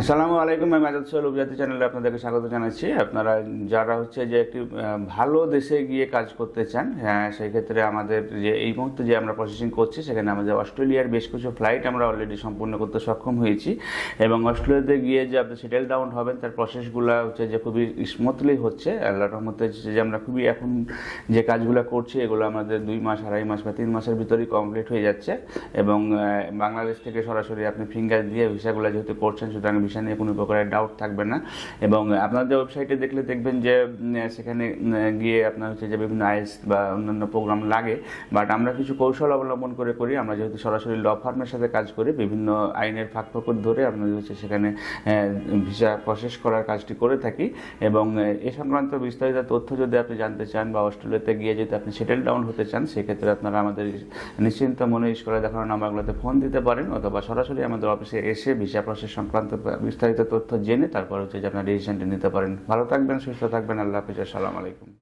আসসালামু আলাইকুম, আমি আজাদ সোহেল উপজাতি চ্যানেলে আপনাদেরকে স্বাগত জানাচ্ছি। আপনারা যারা হচ্ছে যে একটি ভালো দেশে গিয়ে কাজ করতে চান হ্যাঁ সেই ক্ষেত্রে আমাদের যে এই মুহূর্তে যে আমরা প্রসেসিং করছি, সেখানে আমাদের অস্ট্রেলিয়ার বেশ কিছু ফ্লাইট আমরা অলরেডি সম্পূর্ণ করতে সক্ষম হয়েছি। এবং অস্ট্রেলিয়াতে গিয়ে যে আপনি সেটেল ডাউন হবেন, তার প্রসেসগুলো হচ্ছে যে খুবই স্মুথলি হচ্ছে। আল্লাহর রহমতে হচ্ছে যে আমরা খুবই এখন যে কাজগুলো করছি, এগুলো আমাদের দুই মাস, আড়াই মাস বা তিন মাসের ভিতরেই কমপ্লিট হয়ে যাচ্ছে। এবং বাংলাদেশ থেকে সরাসরি আপনি ফিঙ্গার দিয়ে ভিসাগুলো যেহেতু করছেন, সুতরাং ভিসা নিয়ে কোনো প্রকারের ডাউট থাকবে না। এবং আপনাদের ওয়েবসাইটে দেখলে দেখবেন যে সেখানে গিয়ে আপনার হচ্ছে যে বিভিন্ন আইস বা অন্যান্য প্রোগ্রাম লাগে। বাট আমরা কিছু কৌশল অবলম্বন করে করি। আমরা যেহেতু সরাসরি ল ফার্মের সাথে কাজ করি, বিভিন্ন আইনের ফাঁক ফকর ধরে আপনাদের হচ্ছে সেখানে ভিসা প্রসেস করার কাজটি করে থাকি। এবং, এ সংক্রান্ত বিস্তারিত তথ্য যদি আপনি জানতে চান বা অস্ট্রেলিয়াতে গিয়ে যদি আপনি সেটেল ডাউন হতে চান, সেক্ষেত্রে আপনারা আমাদের নিশ্চিন্ত মনে করে দেখানো নাম্বারগুলোতে ফোন দিতে পারেন। অথবা সরাসরি আমাদের অফিসে এসে ভিসা প্রসেস সংক্রান্ত বিস্তারিত তথ্য জেনে তারপর হচ্ছে যে আপনার ডিসিশনটি নিতে পারেন। ভালো থাকবেন, সুস্থ থাকবেন, আল্লাহ হাফিজ, আসসালামু আলাইকুম।